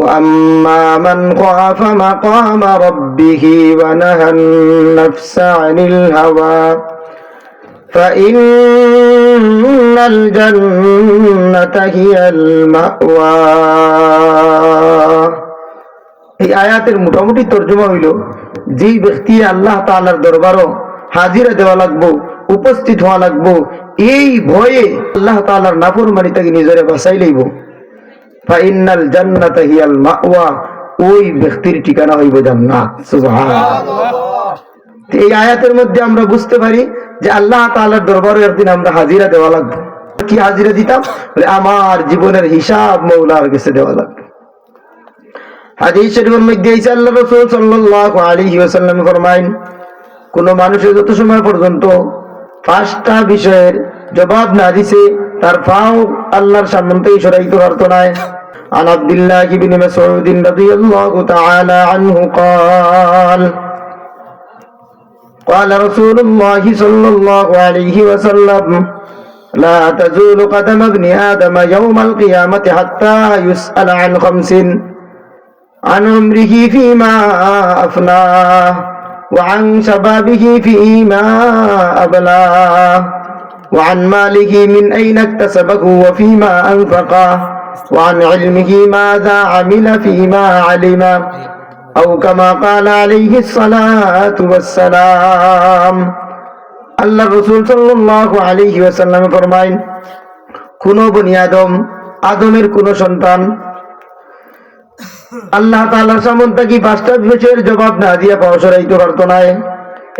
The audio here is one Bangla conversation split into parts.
وأما من خاف مقام ربه ونهى النفس عن الهوى فإن الجنة هي المأوى এই আয়াতের মোটামুটি তর্জমা হইল যেই ব্যক্তি আল্লাহ তাআলার দরবারও হাজিরা দেওয়া লাগবো উপস্থিত হওয়া লাগবো এই ভয়ে আল্লাহ তাআলার নাফরমানি তাকে নিজরে বাঁচাই লইব ফাইনাল জান্নাত হিয়াল মাওয়া, ওই ব্যক্তির ঠিকানা হইব জান্নাত। সুবহানাল্লাহ। এই আয়াতের মধ্যে আমরা বুঝতে পারি যে আল্লাহ তাআলার দরবারে একদিন আমরা হাজিরা দেওয়া লাগবে। কি হাজিরা দিতাম? বলে আমার জীবনের হিসাব মৌলার কাছে দেওয়া লাগবে। হাদিস শরীফের মধ্যে এই আল্লাহ রাসূল সাল্লাল্লাহু আলাইহি ওয়াসাল্লাম ফরমাইন কোন মানুষের যত সময় পর্যন্ত পাঁচটা বিষয়ের জবাব না দিছে তার পাও আল্লাহর সামনে থেকে সরাইতে পারতো না عن عبد الله بن مسعود رضي الله تعالى عنه قال قال رسول الله صلى الله عليه وسلم لا تزول قدم ابن آدم يوم القيامة حتى يسأل عن خمس عن عمره فيما أفناه وعن شبابه فيما أبلاه وعن ماله من أين اكتسبه وفيما أنفقه وعن علمه ماذا عمل فيما علم أو كما قال عليه الصلاة والسلام আল্লাহ রসুল সাল্লাহ আলহি ওয়াসাল্লামে ফরমাইন কোন বনি আদম আদমের কোন সন্তান আল্লাহ তাআলার সামন থাকি পাঁচটা বিষয়ের জবাব না দিয়া পাওয়া সরাইতে পারতো না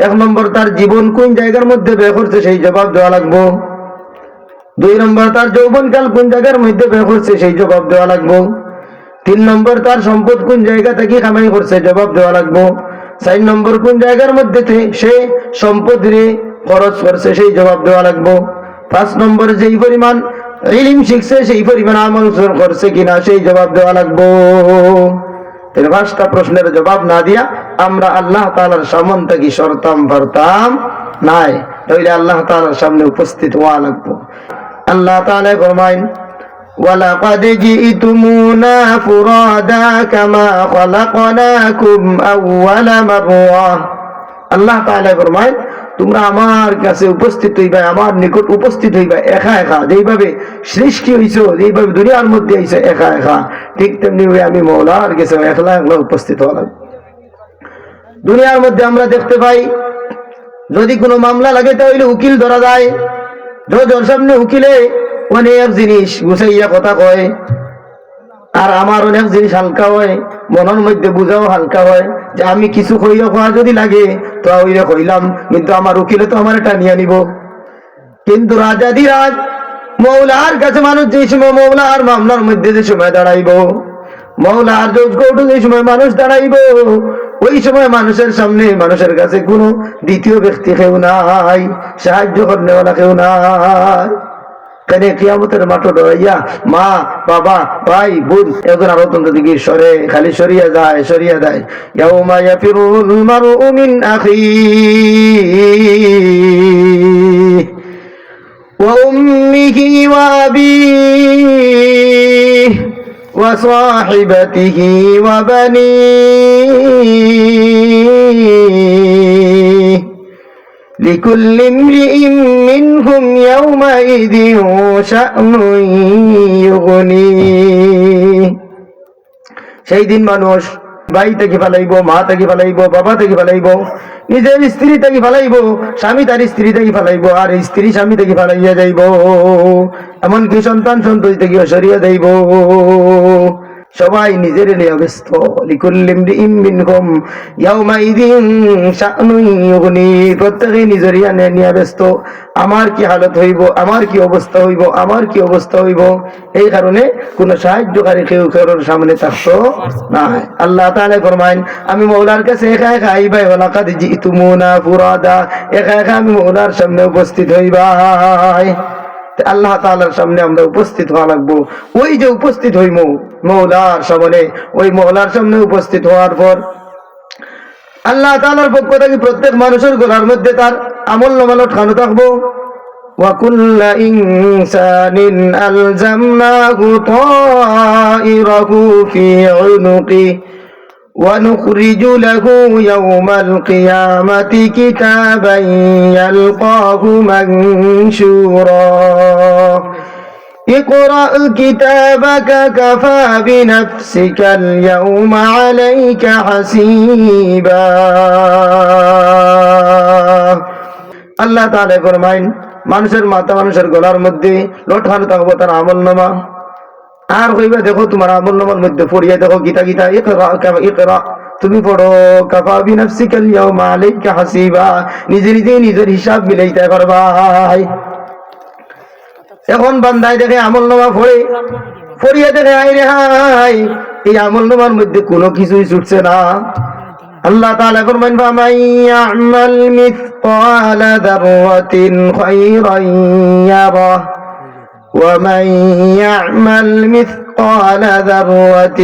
এক নম্বর, তার জীবন কোন জায়গার মধ্যে ব্যয় করছে সেই জবাব দেওয়া লাগবো। দুই নম্বর, তার যৌবনকাল কোন জায়গার মধ্যে ব্যয় করছে সেই জবাব দেওয়া লাগবো। তিন নম্বর, তার সম্পদ কোন জায়গা থেকে কামাই করছে জবাব দেওয়া লাগবো। চার নম্বর, কোন জায়গার মধ্যে সে সম্পদ রে খরচ করছে সেই জবাব দেওয়া লাগবো। পাঁচ নম্বর, যেই পরিমাণ ইলিম শিখছে সেই পরিমাণ আমল করছে কিনা সেই জবাব দেওয়া লাগবো তাহলে পাঁচটা প্রশ্নের জবাব না দিয়া আমরা আল্লাহ তালার সামন থেকে সরতাম পারতাম নাই তাহলে আল্লাহ তালার সামনে উপস্থিত হওয়া লাগবো আল্লাহ তাআলা ফরমাইন ولقد جئتمونا فرادا كما خلقناكم أول مرة আল্লাহ তাআলা ফরমায় তোমরা আমার কাছে উপস্থিত হইবা, আমার নিকট উপস্থিত হইবা, একা একা। যেইভাবে সৃষ্টি হইছো, যেইভাবে দুনিয়ার মধ্যে আইছো, একা একা। ঠিক তেমনি আমি মৌলার কাছে একলা একলা উপস্থিত লাগবে দুনিয়ার মধ্যে আমরা দেখতে পাই, যদি কোনো মামলা লাগে তাহলে উকিল ধরা যায়। জজর সামনে উকিলে অনেক জিনিস গুছাইয়া কথা কয়। আর আমার অনেক জিনিস হালকা হয়, মনের মধ্যে বুঝাও হালকা হয়, যে আমি কিছু কইয়া খোয়া যদি লাগে, তো ওইরে কইলাম, কিন্তু আমার উকিলে তো আমার টানিয়া নিব। কিন্তু রাজ মৌলার কাছে মানুষ যে সময় মৌলার মামলার মধ্যে যে সময় দাঁড়াইব, মৌলার জজ কোর্টে যে সময় মানুষ দাঁড়াইব, ওই সময় মানুষের সামনে মানুষের কাছে কোনো দ্বিতীয় ব্যক্তি কেউ নাই, সাহায্য করেওয়ালা কেউ নাই। কেন কিয়ামতের মাঠ ডরাইয়া মা বাবা ভাই বোন এখন আরো অত্যন্ত দিকে সরে খালি সরিয়া যায় সরিয়া দেয় ইয়াউমা ইয়াফিরুল মারউ মিন আখিহি وأمه وأبيه وصاحبته وبنيه لكل امرئ منهم يومئذ شأن يغنيه সেই দিন মানুষ ভাই থেকে ফেলাইব মা থেকে ফেলাইব বাবা থেকে ফেলাইব নিজের স্ত্রী থেকে ফেলাইব স্বামী তার স্ত্রী থেকে ফেলাইব আর স্ত্রী স্বামী থেকে ফেলাইয়া যাইব এমনকি সন্তান সন্ততি থেকে সরিয়ে দেইব সবাই নিজের নিয়ে ব্যস্ত। প্রত্যেকে নিজের ইয়ানে নিয়ে ব্যস্ত। আমার কি হালত হইব? আমার কি অবস্থা হইব? আমার কি অবস্থা হইব? এই কারণে কোন সাহায্যকারী কেউ কারোর সামনে থাকতো না আল্লাহ তাআলা ফরমাইন আমি মৌলার কাছে একা একা আইবাই, ওয়ালাকাদ জিতুমুনা ফুরাদা। একা একা আমি মৌলার সামনে উপস্থিত হইবাই। আল্লাহ তাআলার সামনে আমরা উপস্থিত হওয়া লাগবো ওই যে উপস্থিত হইম মৌলার সামনে ওই মৌলার সামনে উপস্থিত হওয়ার পর আল্লাহ তাআলার পক্ষ থেকে প্রত্যেক মানুষের গলার মধ্যে তার আমল নামালত খানো থাকবো وكل إنسان ألزمناه طائره في عنقه ونخرج له يوم القيامة كتابا يلقاه منشورا اقرأ كتابك كفى بنفسك اليوم عليك حسيبا আল্লাহ তাআলা ফরমাইন মানুষের মাথা মানুষের গলার মধ্যে লটকানো থাকবো তার আমল নামা আর কইবা, দেখো তোমার আমল নামার মধ্যে পড়িয়া দেখো, গীতা গীতা, ইকরা তুমি পড়ো, কাফা বিনাফসিকা আল-ইয়াওমা আলাইকা হাসিবা। নিজে নিজে নিজের হিসাব মিলাইতে পারবাই এখন বান্দায় দেখে আমল নামা পড়ে, পড়িয়া দেখে আই রে হাই এই আমল নামার মধ্যে কোনো কিছুই ছুটছে না। আল্লাহ তাআলা ফরমান ফামান ইয়ামাল মিসকালা যাররাতিন খায়রান ইয়ারা। ومن يعمل مثقال ذرة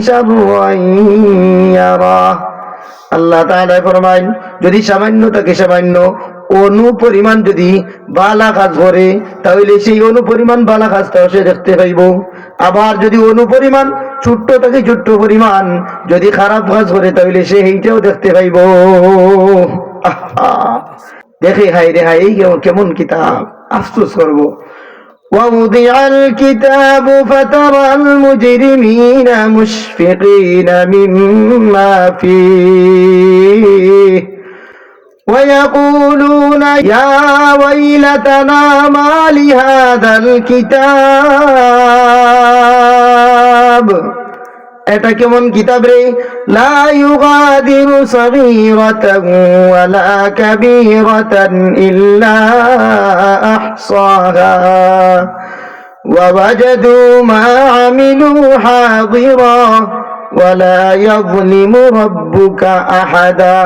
شرا يره আল্লাহ তাআলা ফরমাইন যদি সামান্য থাকে সামান্য অনু পরিমাণ যদি বালা কাজ করে তাহলে সেই অনু পরিমাণ বালা কাজটাও সে দেখতে পাইব আবার যদি অনু পরিমাণ ছোট্ট থাকে ছোট্ট পরিমাণ যদি খারাপ কাজ করে তাহলে সে এইটাও দেখতে পাইব আহা! দেখে হাই রে হাই এই কেমন- কেমন কিতাব আফসোস করবো ووضع الكتاب فترى المجرمين مشفقين مما فيه. ويقولون يا ويلتنا ما لهذا الكتاب؟ এটা কেমন কিতাব রে লা ইউগাদিরু সগীরাতান ওয়ালা কাবীরাতান ইল্লা আহসাহা ووجدوا ما عملوا حاضرا ولا يظلم ربك أحدا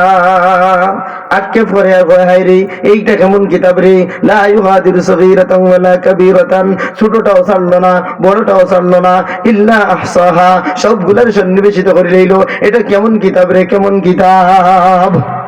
পরে আর হাই রে, এইটা কেমন কিতাব রে? লা ইউহাদির সগীরাতান ওয়ালা কাবীরাতান, ছোটটাও ছাড়লো না, বড়টাও ছাড়লো না, ইল্লা আহসাহা, সবগুলার সন্নিবেশিত করে লইলো এটা কেমন কিতাব রে, কেমন কিতাব?